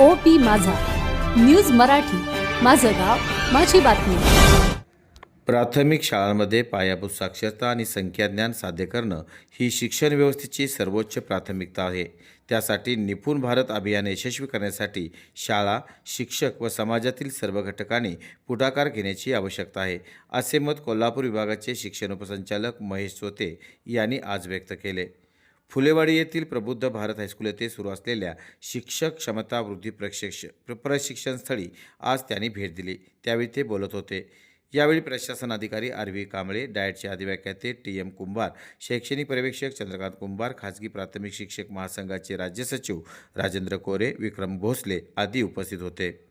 O P Majha. News Marathi. माझं गाव माझी बातमी. प्राथमिक शाळांमध्ये पायाभूत साक्षरता आणि संख्याज्ञान साध्य करणं ही शिक्षण व्यवस्थेची सर्वोच्च प्राथमिकता आहे. त्यासाठी निपुण भारत अभियान यशस्वी करण्यासाठी शाळा शिक्षक व समाजातील सर्व घटकांनी पुढाकार घेण्याची आवश्यकता आहे असे मत कोल्हापूर विभागाचे शिक्षण उपसंचालक महेश सोते यांनी आज व्यक्त केले. फुलेवाडी येथील प्रबुद्ध भारत हायस्कूल येथे सुरू असलेल्या शिक्षक क्षमता वृद्धी प्रशिक्ष प्रशिक्षणस्थळी प्रशिक्षण स्थळी आज त्यांनी भेट दिली. त्यावेळी ते बोलत होते. यावेळी प्रशासन अधिकारी आर व्ही कांबळे डायटचे अधिव्याख्याते टी एम कुंभार शैक्षणिक पर्यवेक्षक चंद्रकांत कुंभार खाजगी प्राथमिक शिक्षक महासंघाचे राज्य सचिव राजेंद्र कोरे विक्रम भोसले आदी उपस्थित होते.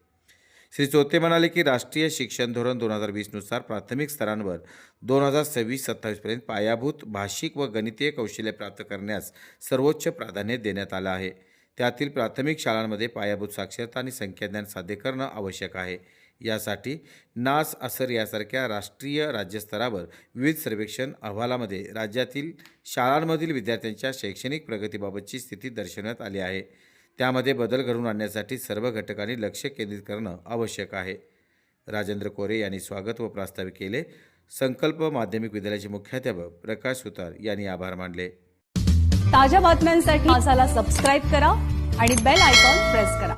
श्री चोते म्हणाले की राष्ट्रीय शिक्षण धोरण दोन हजार वीसनुसार प्राथमिक स्तरांवर दोन हजार सव्वीस सत्तावीसपर्यंत पायाभूत भाषिक व गणितीय कौशल्य प्राप्त करण्यास सर्वोच्च प्राधान्य देण्यात आलं आहे. त्यातील प्राथमिक शाळांमध्ये पायाभूत साक्षरता आणि संख्याज्ञान साध्य करणं आवश्यक आहे. यासाठी नास असर यासारख्या राष्ट्रीय राज्यस्तरावर विविध सर्वेक्षण अहवालामध्ये राज्यातील शाळांमधील विद्यार्थ्यांच्या शैक्षणिक प्रगतीबाबतची स्थिती दर्शवण्यात आली आहे. त्यामध्ये बदल घडवून आणण्यासाठी सर्व घटकांनी लक्ष केंद्रित करणं आवश्यक आहे. राजेंद्र कोरे यांनी स्वागत व प्रास्ताविक केले. संकल्प माध्यमिक विद्यालयाचे मुख्याध्यापक प्रकाश सुतार यांनी आभार मानले. ताज्या बातम्यांसाठी माझाला सबस्क्राईब करा आणि बेल आयकॉन प्रेस करा.